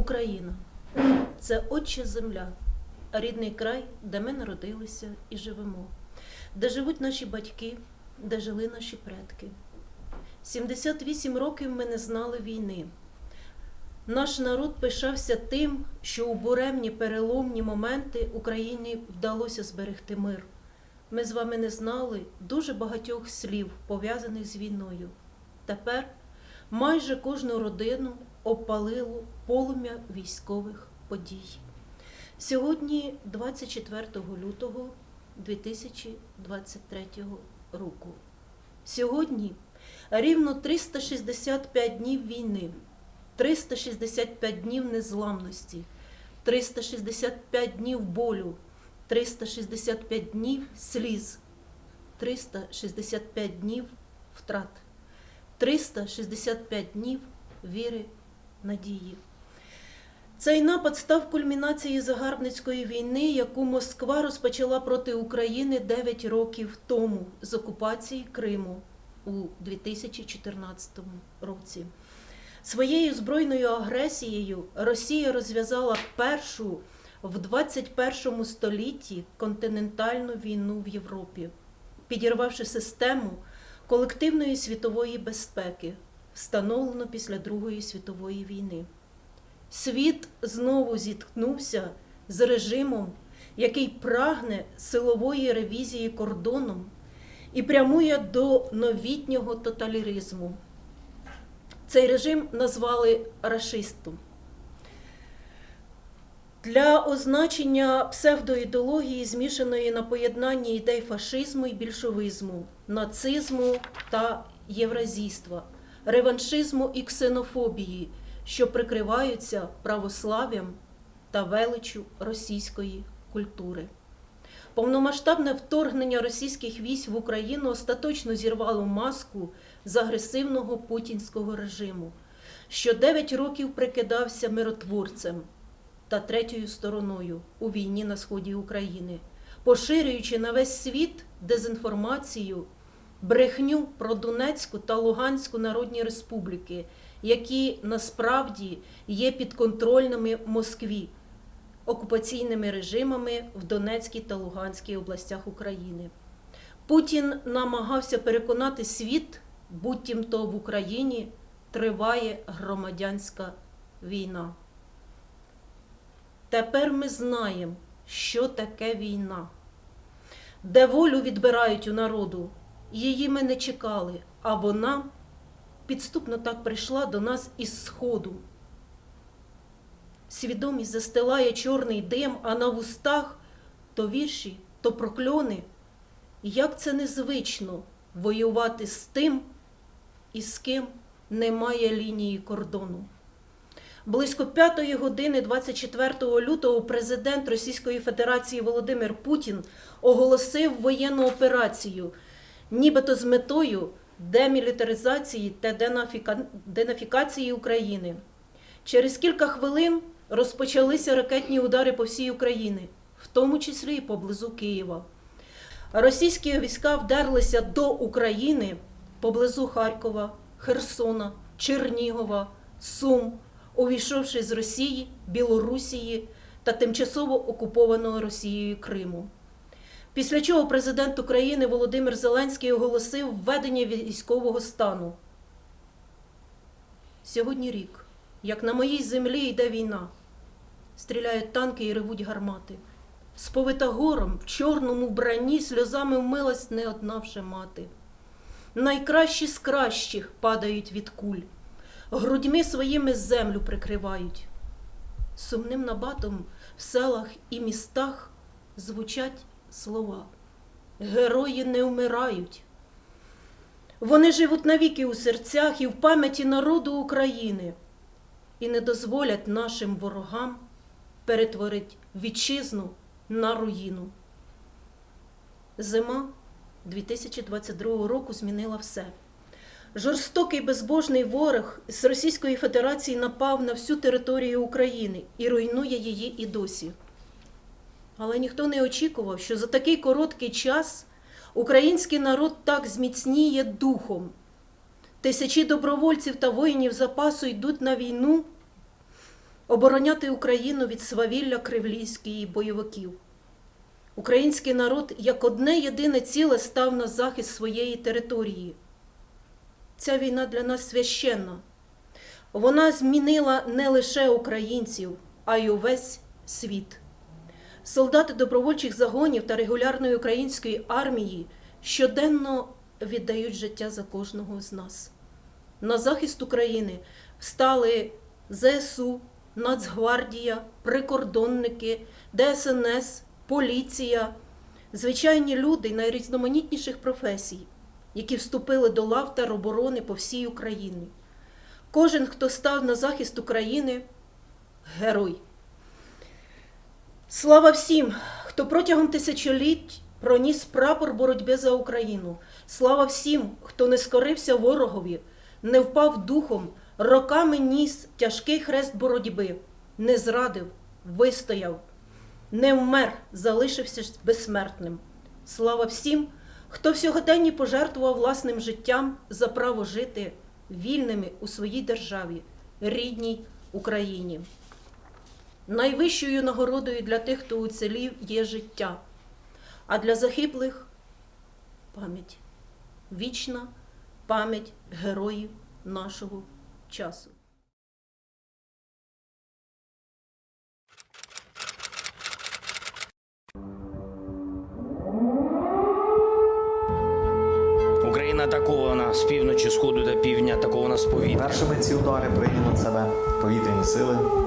Україна це отча земля, рідний край, де ми народилися і живемо, де живуть наші батьки, де жили наші предки. 78 років ми не знали війни. Наш народ пишався тим, що у буремні переломні моменти Україні вдалося зберегти мир. Ми з вами не знали дуже багатьох слів, пов'язаних з війною. Тепер майже кожну родину опалило полум'я військових подій. Сьогодні, 24 лютого 2023 року. Сьогодні рівно 365 днів війни, 365 днів незламності, 365 днів болю, 365 днів сліз, 365 днів втрат, 365 днів віри, надії. Цей напад став кульмінацією загарбницької війни, яку Москва розпочала проти України 9 років тому з окупації Криму у 2014 році. Своєю збройною агресією Росія розв'язала першу в 21 столітті континентальну війну в Європі, підірвавши систему колективної світової безпеки, встановлену після Другої світової війни. Світ знову зіткнувся з режимом, який прагне силової ревізії кордоном і прямує до новітнього тоталіризму. Цей режим назвали рашистом. Для означення псевдоідеології, змішаної на поєднанні ідей фашизму і більшовизму, нацизму та євразійства, реваншизму і ксенофобії, що прикриваються православ'ям та величу російської культури. Повномасштабне вторгнення російських військ в Україну остаточно зірвало маску з агресивного путінського режиму, що 9 років прикидався миротворцем та третьою стороною у війні на сході України, поширюючи на весь світ дезінформацію, брехню про Донецьку та Луганську народні республіки, які насправді є підконтрольними Москві окупаційними режимами в Донецькій та Луганській областях України. Путін намагався переконати світ, буцімто в Україні триває громадянська війна. Тепер ми знаємо, що таке війна, де волю відбирають у народу. Її ми не чекали, а вона підступно так прийшла до нас із Сходу. Свідомість застилає чорний дим, а на вустах то вірші, то прокльони. Як це незвично воювати з тим, і з ким немає лінії кордону. Близько п'ятої години 24 лютого президент Російської Федерації Володимир Путін оголосив воєнну операцію, нібито з метою демілітаризації та денафікації України. Через кілька хвилин розпочалися ракетні удари по всій Україні, в тому числі і поблизу Києва. Російські війська вдерлися до України поблизу Харкова, Херсона, Чернігова, Сум, увійшовши з Росії, Білорусії та тимчасово окупованого Росією Криму. Після чого президент України Володимир Зеленський оголосив введення військового стану. Сьогодні рік, як на моїй землі йде війна. Стріляють танки і ревуть гармати. Сповита гором, в чорному вбранні сльозами вмилась не одна вже мати. Найкращі з кращих падають від куль, грудьми своїми землю прикривають. Сумним набатом в селах і містах звучать слова. Герої не вмирають. Вони живуть навіки у серцях і в пам'яті народу України і не дозволять нашим ворогам перетворити вітчизну на руїну. Зима 2022 року змінила все. Жорстокий безбожний ворог з Російської Федерації напав на всю територію України і руйнує її і досі. Але ніхто не очікував, що за такий короткий час український народ так зміцніє духом. Тисячі добровольців та воїнів запасу йдуть на війну обороняти Україну від свавілля кривлійської бойовиків. Український народ як одне єдине ціле став на захист своєї території. Ця війна для нас священна. Вона змінила не лише українців, а й увесь світ. Солдати добровольчих загонів та регулярної української армії щоденно віддають життя за кожного з нас. На захист України встали ЗСУ, Нацгвардія, прикордонники, ДСНС, поліція, звичайні люди найрізноманітніших професій, які вступили до лав та оборони по всій Україні. Кожен, хто став на захист України, герой. Слава всім, хто протягом тисячоліть проніс прапор боротьби за Україну. Слава всім, хто не скорився ворогові, не впав духом, роками ніс тяжкий хрест боротьби, не зрадив, вистояв, не вмер, залишився безсмертним. Слава всім, хто в сьогоденні пожертвував власним життям за право жити вільними у своїй державі, рідній Україні. Найвищою нагородою для тих, хто уцілів, є життя, а для загиблих пам'ять, вічна пам'ять героїв нашого часу. Україна атакована з півночі, сходу та півдня, атакована з повітря. Першими ці удари прийняли на себе повітряні сили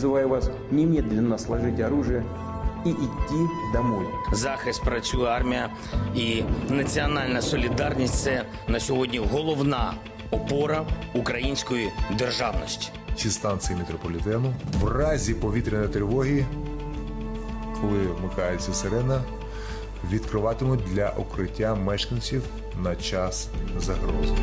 Призываю вас немедленно сложить оружие и идти домой. Захист працює армія і національна солідарність це на сьогодні головна опора української державності. Ці станції метрополітену в разі повітряної тривоги, коли вмикається сирена, відкриватимуть для укриття мешканців на час загрози.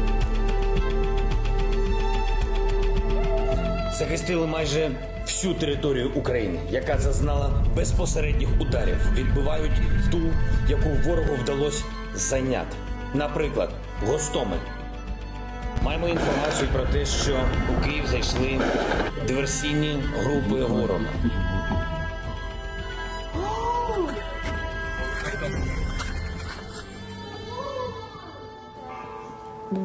Захистили майже всю територію України, яка зазнала безпосередніх ударів. Відбивають ту, яку ворогу вдалося зайняти. Наприклад, Гостомель. Маємо інформацію про те, що у Київ зайшли диверсійні групи ворога.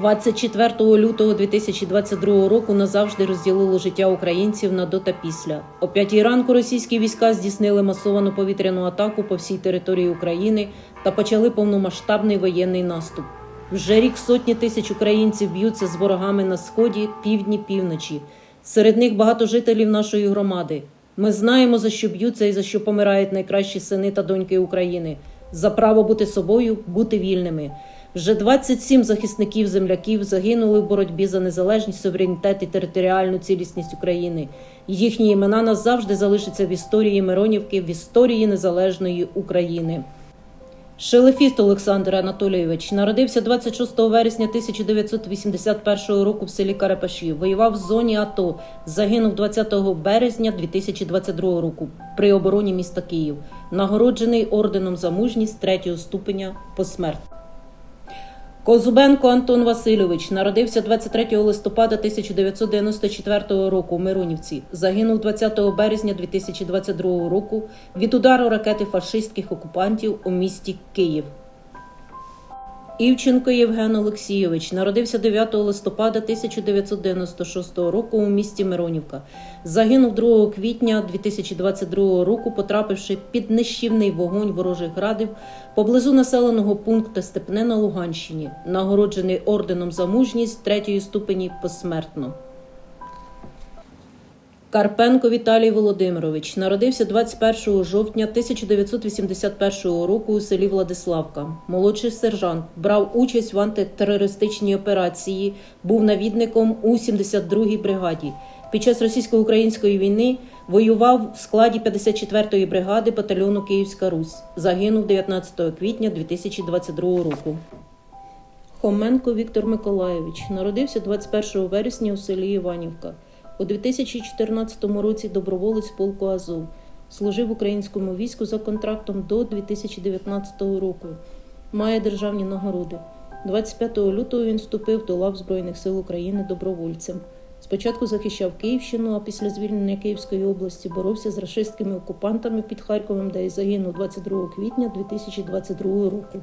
24 лютого 2022 року назавжди розділило життя українців на до та після. О п'ятій ранку російські війська здійснили масовану повітряну атаку по всій території України та почали повномасштабний воєнний наступ. Вже рік сотні тисяч українців б'ються з ворогами на сході, півдні, півночі. Серед них багато жителів нашої громади. Ми знаємо, за що б'ються і за що помирають найкращі сини та доньки України за право бути собою, бути вільними. Вже 27 захисників земляків загинули в боротьбі за незалежність, суверенітет і територіальну цілісність України. Їхні імена назавжди залишаться в історії Миронівки, в історії незалежної України. Шелефіст Олександр Анатолійович народився 26 вересня 1981 року в селі Карапаші. Воював в зоні АТО. Загинув 20 березня 2022 року при обороні міста Київ. Нагороджений орденом за мужність третього ступеня посмертно. Козубенко Антон Васильович народився 23 листопада 1994 року в Миронівці. Загинув 20 березня 2022 року від удару ракети фашистських окупантів у місті Київ. Івченко Євген Олексійович народився 9 листопада 1996 року у місті Миронівка. Загинув 2 квітня 2022 року, потрапивши під нищівний вогонь ворожих градів поблизу населеного пункту Степне на Луганщині, нагороджений орденом за мужність третьої ступені посмертно. Карпенко Віталій Володимирович народився 21 жовтня 1981 року у селі Владиславка. Молодший сержант брав участь в антитерористичній операції, був навідником у 72-й бригаді. Під час російсько-української війни воював в складі 54-ї бригади батальйону Київська Русь. Загинув 19 квітня 2022 року. Хоменко Віктор Миколайович народився 21 вересня у селі Іванівка. У 2014 році доброволець полку Азов служив українському війську за контрактом до 2019 року. Має державні нагороди. 25 лютого він вступив до лав Збройних сил України добровольцем. Спочатку захищав Київщину, а після звільнення Київської області боровся з рашистськими окупантами під Харковом, де й загинув 22 квітня 2022 року.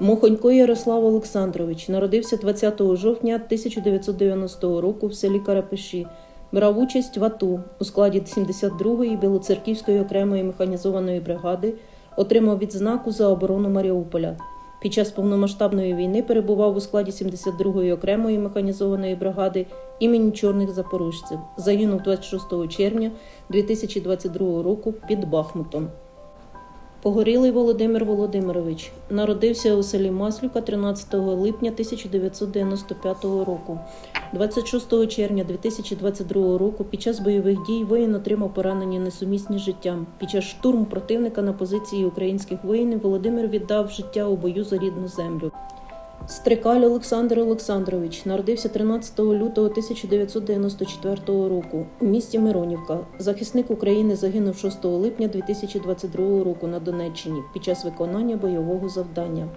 Мохонько Ярослав Олександрович народився 20 жовтня 1990 року в селі Карапеші. Брав участь в АТО у складі 72-ї Білоцерківської окремої механізованої бригади, отримав відзнаку за оборону Маріуполя. Під час повномасштабної війни перебував у складі 72-ї окремої механізованої бригади імені чорних запорожців. Загинув 26 червня 2022 року під Бахмутом. Погорілий Володимир Володимирович народився у селі Маслюка 13 липня 1995 року. 26 червня 2022 року під час бойових дій воїн отримав поранення несумісні з життям. Під час штурму противника на позиції українських воїнів Володимир віддав життя у бою за рідну землю. Стрикаль Олександр Олександрович народився 13 лютого 1994 року у місті Миронівка. Захисник України загинув 6 липня 2022 року на Донеччині під час виконання бойового завдання.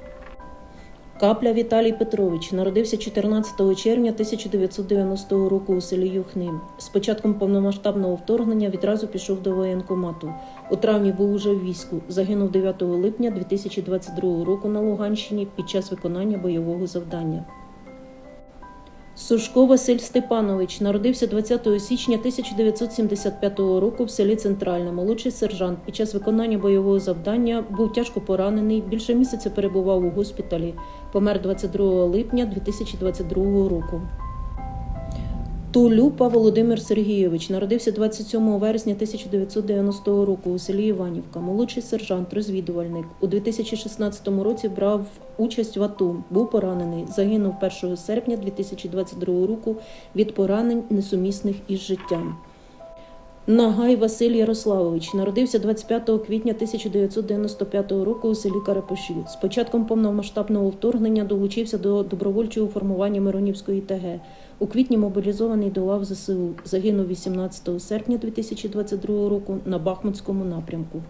Капля Віталій Петрович народився 14 червня 1990 року у селі Юхни. З початком повномасштабного вторгнення відразу пішов до воєнкомату. У травні був уже в війську. Загинув 9 липня 2022 року на Луганщині під час виконання бойового завдання. Сушко Василь Степанович народився 20 січня 1975 року в селі Центральне, молодший сержант. Під час виконання бойового завдання був тяжко поранений. Більше місяця перебував у госпіталі. Помер 22 липня 2022 року. Тулюпа Володимир Сергійович народився 27 вересня 1990 року у селі Іванівка. Молодший сержант, розвідувальник. У 2016 році брав участь в АТО. Був поранений. Загинув 1 серпня 2022 року від поранень несумісних із життям. Нагай Василь Ярославович народився 25 квітня 1995 року у селі Карапуші. З початком повномасштабного вторгнення долучився до добровольчого формування Миронівської ТГ. У квітні мобілізований до лав ЗСУ. Загинув 18 серпня 2022 року на Бахмутському напрямку.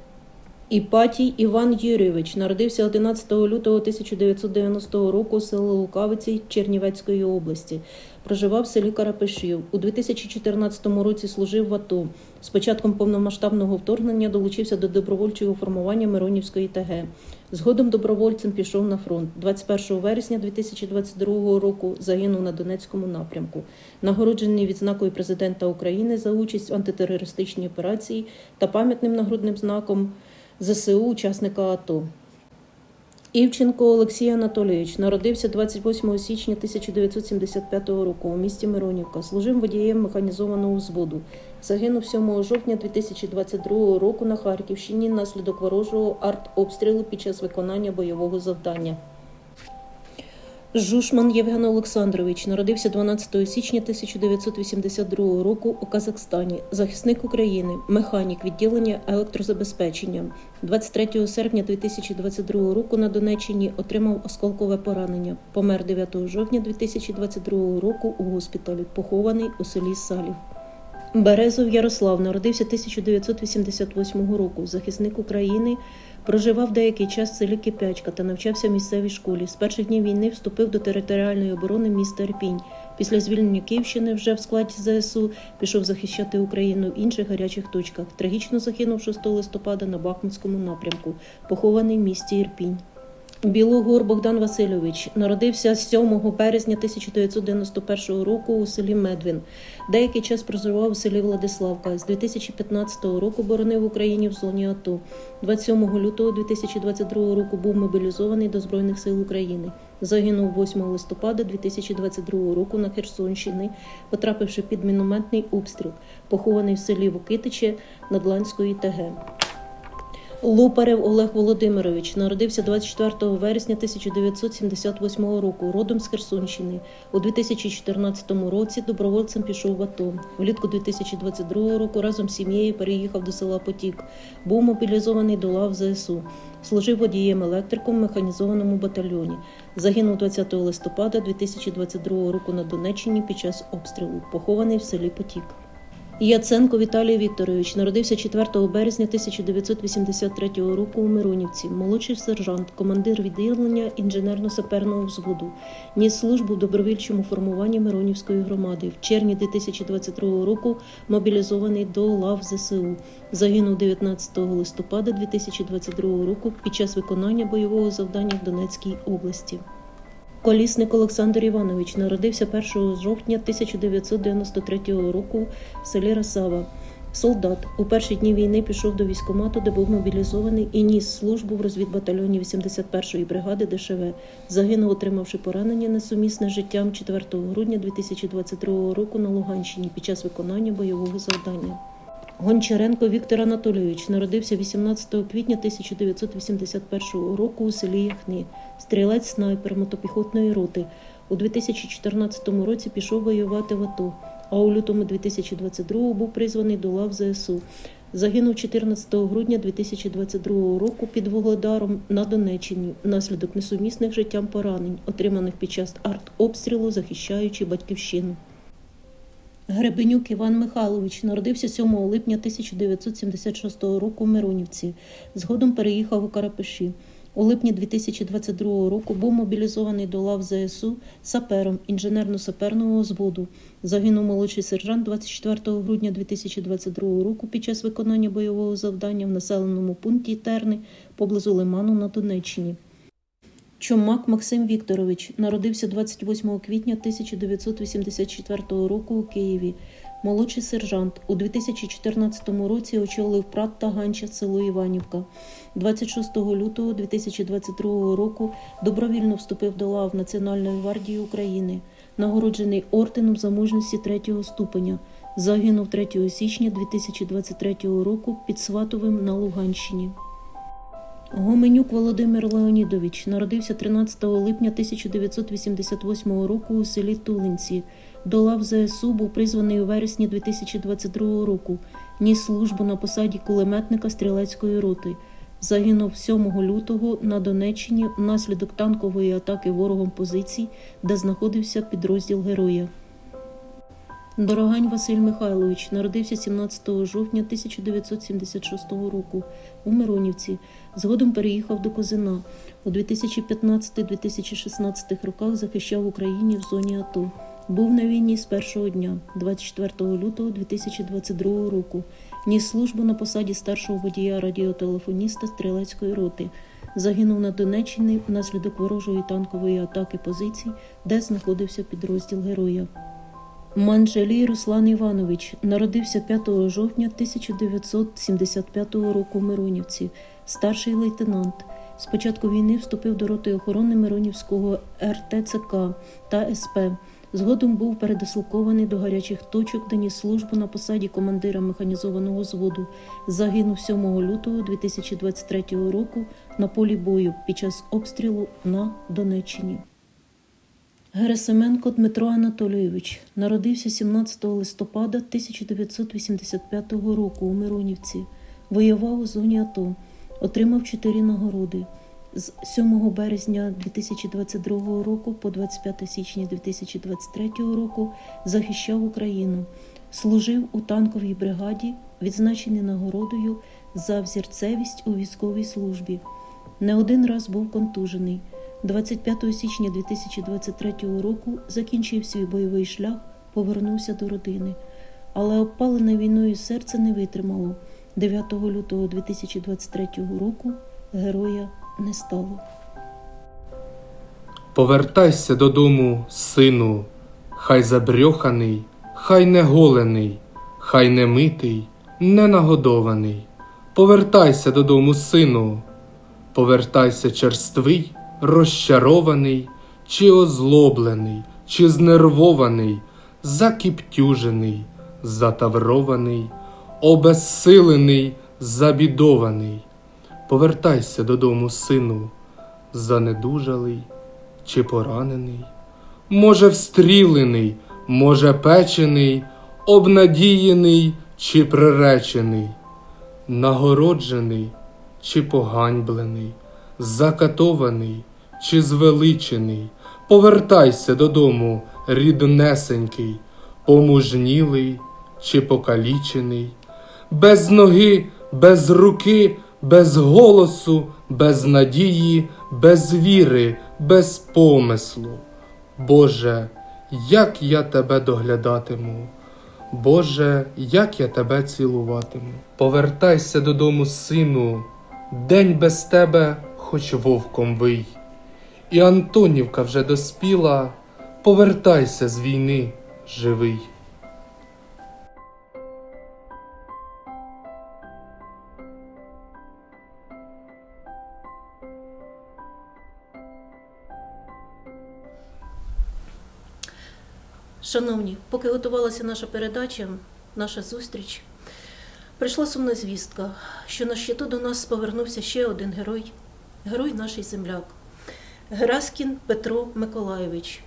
Іпатій Іван Юрійович народився 11 лютого 1990 року у селі Лукавиці Чернівецької області. Проживав в селі Карапешів. У 2014 році служив в АТО. З початком повномасштабного вторгнення долучився до добровольчого формування Миронівської ТГ. Згодом добровольцем пішов на фронт. 21 вересня 2022 року загинув на Донецькому напрямку. Нагороджений відзнакою президента України за участь в антитерористичній операції та пам'ятним нагрудним знаком ЗСУ учасника АТО. Івченко Олексій Анатолійович народився 28 січня 1975 року у місті Миронівка. Служив водієм механізованого взводу. Загинув 7 жовтня 2022 року на Харківщині наслідок ворожого артобстрілу під час виконання бойового завдання. Жушман Євген Олександрович народився 12 січня 1982 року у Казахстані. Захисник України, механік відділення електрозабезпечення. 23 серпня 2022 року на Донеччині отримав осколкове поранення. Помер 9 жовтня 2022 року у госпіталі, похований у селі Салів. Березов Ярослав народився 1988 року. Захисник України проживав деякий час в селі Кипячка та навчався в місцевій школі. З перших днів війни вступив до територіальної оборони міста Ірпінь. Після звільнення Київщини вже в складі ЗСУ пішов захищати Україну в інших гарячих точках. Трагічно загинув 6 листопада на Бахмутському напрямку, похований в місті Ірпінь. Білогор Богдан Васильович народився 7 березня 1991 року у селі Медвін. Деякий час проживав у селі Владиславка. З 2015 року боронив Україні в зоні АТО. 27 лютого 2022 року був мобілізований до Збройних сил України. Загинув 8 листопада 2022 року на Херсонщині, потрапивши під мінометний обстріл, похований в селі Вукитиче Надланської ТГ. Лупарев Олег Володимирович народився 24 вересня 1978 року, родом з Херсонщини. У 2014 році добровольцем пішов в АТО. Влітку 2022 року разом з сім'єю переїхав до села Потік. Був мобілізований до лав ЗСУ. Служив водієм електриком в механізованому батальйоні. Загинув 20 листопада 2022 року на Донеччині під час обстрілу, похований в селі Потік. Яценко Віталій Вікторович народився 4 березня 1983 року у Миронівці, молодший сержант, командир відділення інженерно-саперного взводу. Ніс службу в добровільчому формуванні Миронівської громади. В червні 2022 року мобілізований до лав ЗСУ. Загинув 19 листопада 2022 року під час виконання бойового завдання в Донецькій області. Колісник Олександр Іванович народився 1 жовтня 1993 року в селі Росава. Солдат у перші дні війни пішов до військкомату, де був мобілізований і ніс службу в розвідбатальйоні 81-ї бригади ДШВ. Загинув, отримавши поранення несумісне життям 4 грудня 2022 року на Луганщині під час виконання бойового завдання. Гончаренко Віктор Анатолійович народився 18 квітня 1981 року у селі Яхни. Стрілець снайпер мотопіхотної роти. У 2014 році пішов воювати в АТО, а у лютому 2022 був призваний до лав ЗСУ. Загинув 14 грудня 2022 року під Вугледаром на Донеччині внаслідок несумісних життям поранень, отриманих під час артобстрілу, захищаючи батьківщину. Гребенюк Іван Михайлович народився 7 липня 1976 року в Миронівці. Згодом переїхав у Карапеші. У липні 2022 року був мобілізований до лав ЗСУ сапером інженерно-саперного зводу. Загинув молодший сержант 24 грудня 2022 року під час виконання бойового завдання в населеному пункті Терни поблизу Лиману на Донеччині. Чомак Максим Вікторович народився 28 квітня 1984 року у Києві. Молодший сержант у 2014 році очолив Прат та Ганча село Іванівка. 26 лютого 2022 року добровільно вступив до лав Національної гвардії України, нагороджений орденом за мужності третього ступеня. Загинув 3 січня 2023 року під Сватовим на Луганщині. Гоменюк Володимир Леонідович народився 13 липня 1988 року у селі Тулинці. До лав ЗСУ був призваний у вересні 2022 року. Ніс службу на посаді кулеметника стрілецької роти. Загинув 7 лютого на Донеччині внаслідок танкової атаки ворогом позицій, де знаходився підрозділ героя. Дорогань Василь Михайлович народився 17 жовтня 1976 року у Миронівці. Згодом переїхав до Козина. У 2015-2016 роках захищав Україні в зоні АТО. Був на війні з першого дня, 24 лютого 2022 року. Ніс службу на посаді старшого водія радіотелефоніста стрілецької роти. Загинув на Донеччині внаслідок ворожої танкової атаки позицій, де знаходився підрозділ героя. Манжелій Руслан Іванович народився 5 жовтня 1975 року в Миронівці, старший лейтенант. З початку війни вступив до роти охорони Миронівського РТЦК та СП. Згодом був передислокований до гарячих точок, де ніс службу на посаді командира механізованого зводу. Загинув 7 лютого 2023 року на полі бою під час обстрілу на Донеччині. Герасименко Дмитро Анатолійович народився 17 листопада 1985 року у Миронівці. Воював у зоні АТО, отримав чотири нагороди. З 7 березня 2022 року по 25 січня 2023 року захищав Україну, служив у танковій бригаді, відзначений нагородою за взірцевість у військовій службі. Не один раз був контужений. 25 січня 2023 року закінчив свій бойовий шлях, повернувся до родини. Але обпалене війною серце не витримало. 9 лютого 2023 року героя не стало. Повертайся додому, сину, хай забрьоханий, хай не голений, хай не митий, не нагодований. Повертайся додому, сину, повертайся черствий, розчарований, чи озлоблений, чи знервований, закіптюжений, затаврований, обезсилений, забідований. Повертайся додому, сину, занедужалий чи поранений, може, встрілений, може, печений, обнадіяний чи приречений, нагороджений чи поганьблений, закатований чи звеличений. Повертайся додому, ріднесенький, помужнілий чи покалічений, без ноги, без руки, без голосу, без надії, без віри, без помислу. Боже, як я тебе доглядатиму. Боже, як я тебе цілуватиму. Повертайся додому, сину, день без тебе, хоч вовком вий. І Антонівка вже доспіла, повертайся з війни, живий. Шановні, поки готувалася наша передача, наша зустріч, прийшла сумна звістка, що на щиту до нас повернувся ще один герой, герой наш земляк, Гераскін Петро Миколайович.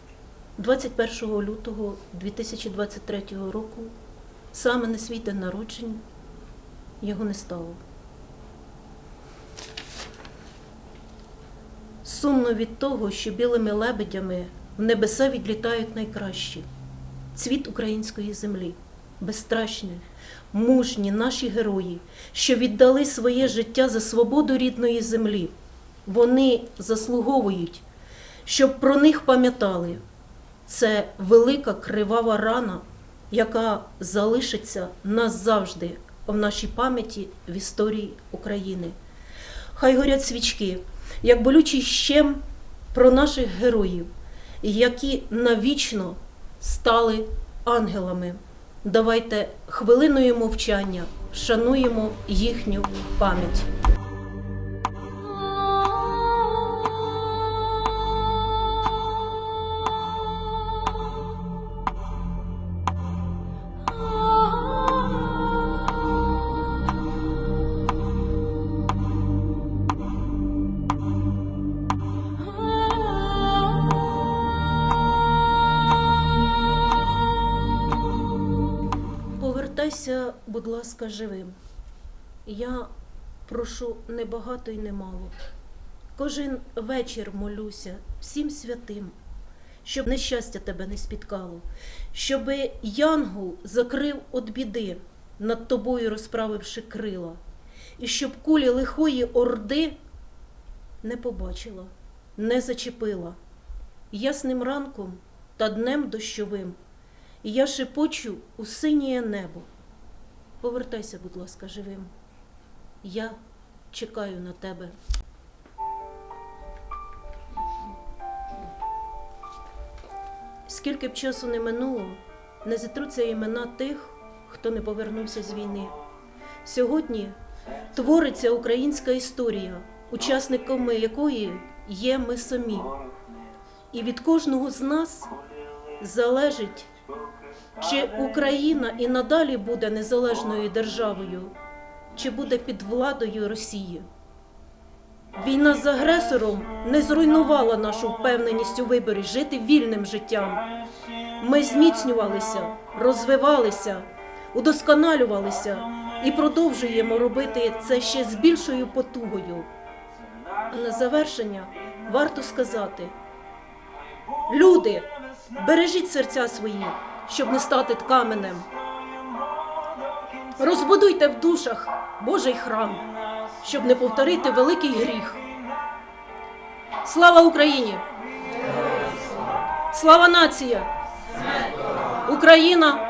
21 лютого 2023 року, саме на свій день народження, його не стало. Сумно від того, що білими лебедями в небеса відлітають найкращі. Цвіт української землі, безстрашні, мужні наші герої, що віддали своє життя за свободу рідної землі. Вони заслуговують, щоб про них пам'ятали. Це велика кривава рана, яка залишиться назавжди в нашій пам'яті в історії України. Хай горять свічки, як болючий щем про наших героїв, які навічно стали ангелами. Давайте хвилиною мовчання шануємо їхню пам'ять. Будь ласка, живим. Я прошу не багато і не мало. Кожен вечір молюся всім святим, щоб нещастя тебе не спіткало, щоби янгол закрив від біди, над тобою розправивши крила, і щоб кулі лихої орди не побачила, не зачепила. Ясним ранком та днем дощовим я шепочу у синє небо. Повертайся, будь ласка, живим. Я чекаю на тебе. Скільки б часу не минуло, не зітруться імена тих, хто не повернувся з війни. Сьогодні твориться українська історія, учасниками якої є ми самі. І від кожного з нас залежить, чи Україна і надалі буде незалежною державою, чи буде під владою Росії. Війна з агресором не зруйнувала нашу впевненість у виборі жити вільним життям. Ми зміцнювалися, розвивалися, удосконалювалися і продовжуємо робити це ще з більшою потугою. А на завершення варто сказати: люди, бережіть серця свої, щоб не стати каменем. Розбудуйте в душах Божий храм, щоб не повторити великий гріх. Слава Україні! Слава нація! Україна